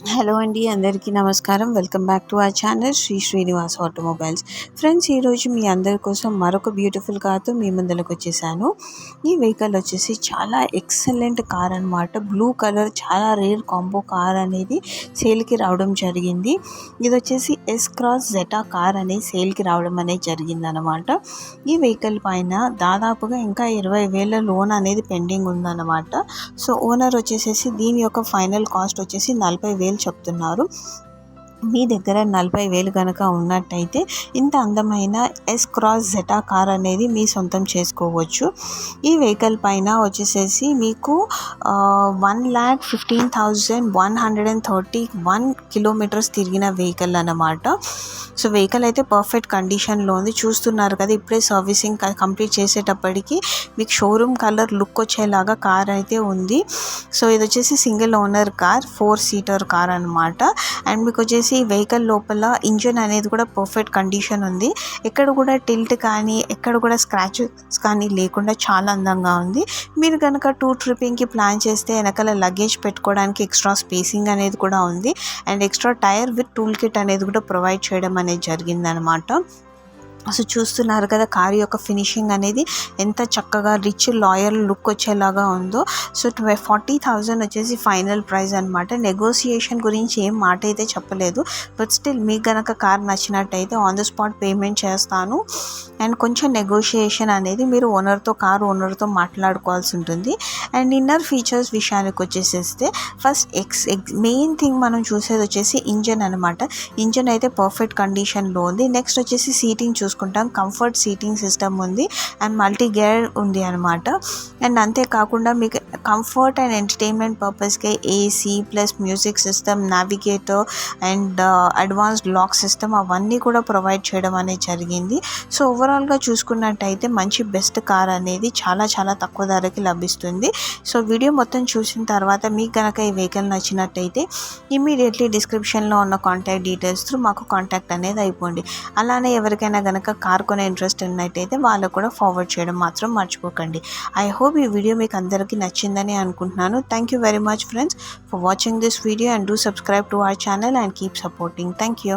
Hello అండి అందరికీ నమస్కారం. Welcome back to our channel Shri Srinivas automobiles. Friends ఈరోజు మీ అందరి కోసం మరొక బ్యూటిఫుల్ కార్తో మీ ముందరకు వచ్చేసాను. ఈ వెహికల్ వచ్చేసి చాలా ఎక్సలెంట్ కార్ అనమాట బ్లూ కలర్ చాలా రేర్ కాంబో కార్ అనేది సేల్కి రావడం జరిగింది. ఇది వచ్చేసి ఎస్ క్రాస్ జెటా కార్ అనేది సేల్కి రావడం అనేది జరిగింది అనమాట ఈ వెహికల్ పైన దాదాపుగా ఇంకా ఇరవై వేల లోన్ అనేది పెండింగ్ ఉందన్నమాట. సో ఓనర్ వచ్చేసేసి దీని యొక్క ఫైనల్ కాస్ట్ వచ్చేసి నలభై వేలు చెప్తున్నారు. మీ దగ్గర నలభై వేలు కనుక ఉన్నట్టయితే ఇంత అందమైన ఎస్ క్రాస్ జెటా కార్ అనేది మీ సొంతం చేసుకోవచ్చు. ఈ వెహికల్ పైన వచ్చేసేసి మీకు one lakh fifteen thousand one hundred and thirty one kilometres తిరిగిన వెహికల్ అన్నమాట. సో వెహికల్ అయితే పర్ఫెక్ట్ కండిషన్లో ఉంది. చూస్తున్నారు కదా ఇప్పుడే సర్వీసింగ్ కంప్లీట్ చేసేటప్పటికి మీకు షోరూమ్ కలర్ లుక్ వచ్చేలాగా కార్ అయితే ఉంది. సో ఇది వచ్చేసి single owner car four seater car అనమాట అండ్ మీకు వచ్చేసి వెహికల్ లోపల ఇంజన్ అనేది కూడా పర్ఫెక్ట్ కండిషన్ ఉంది. ఎక్కడ కూడా టిల్ట్ కానీ ఎక్కడ కూడా స్క్రాచెస్ కానీ లేకుండా చాలా అందంగా ఉంది. మీరు కనుక టూ ట్రిప్పింగ్కి ప్లాన్ చేస్తే వెనకాల లగేజ్ పెట్టుకోవడానికి ఎక్స్ట్రా స్పేసింగ్ అనేది కూడా ఉంది. And extra tyre with tool kit అనేది కూడా ప్రొవైడ్ చేయడం అనేది జరిగిందనమాట సో చూస్తున్నారు కదా కార్ యొక్క ఫినిషింగ్ అనేది ఎంత చక్కగా రిచ్ లాయర్ లుక్ వచ్చేలాగా ఉందో. సో ఫార్టీ థౌజండ్ వచ్చేసి ఫైనల్ ప్రైస్ అనమాట నెగోసియేషన్ గురించి ఏం మాట అయితే చెప్పలేదు. బట్ స్టిల్ మీకు గనక కార్ నచ్చినట్టయితే ఆన్ ద స్పాట్ పేమెంట్ చేస్తాను. అండ్ కొంచెం నెగోషియేషన్ అనేది మీరు ఓనర్తో కార్ ఓనర్తో మాట్లాడుకోవాల్సి ఉంటుంది. అండ్ ఇన్నర్ ఫీచర్స్ విషయానికి వచ్చేసేస్తే first X X main thing మనం చూసేది వచ్చేసి ఇంజన్ అనమాట ఇంజన్ అయితే పర్ఫెక్ట్ కండిషన్లో ఉంది. నెక్స్ట్ వచ్చేసి సీటింగ్ చూసుకుంటే చూసుకుంటాం. కంఫర్ట్ సీటింగ్ సిస్టమ్ ఉంది. అండ్ మల్టీ గేర్ ఉంది అనమాట అండ్ అంతేకాకుండా మీకు comfort and entertainment పర్పస్కే AC plus music system navigator and advanced lock system అవన్నీ కూడా ప్రొవైడ్ చేయడం అనేది జరిగింది. సో ఓవరాల్గా చూసుకున్నట్టయితే మంచి బెస్ట్ కార్ అనేది చాలా చాలా తక్కువ ధరకి లభిస్తుంది. సో వీడియో మొత్తం చూసిన తర్వాత మీకు కనుక ఈ వెహికల్ నచ్చినట్టయితే ఇమీడియట్లీ డిస్క్రిప్షన్లో ఉన్న కాంటాక్ట్ డీటెయిల్స్ త్రూ మాకు కాంటాక్ట్ అనేది అయిపోండి. అలానే ఎవరికైనా కనుక కార్ కొనే ఇంట్రెస్ట్ ఉన్నట్టయితే వాళ్ళకు కూడా ఫార్వర్డ్ చేయడం మాత్రం మర్చిపోకండి. ఐ హోప్ ఈ వీడియో మీకు అందరికీ నచ్చిందని అనుకుంటున్నాను. Thank you very much friends for watching this video and do subscribe to our channel and keep supporting thank you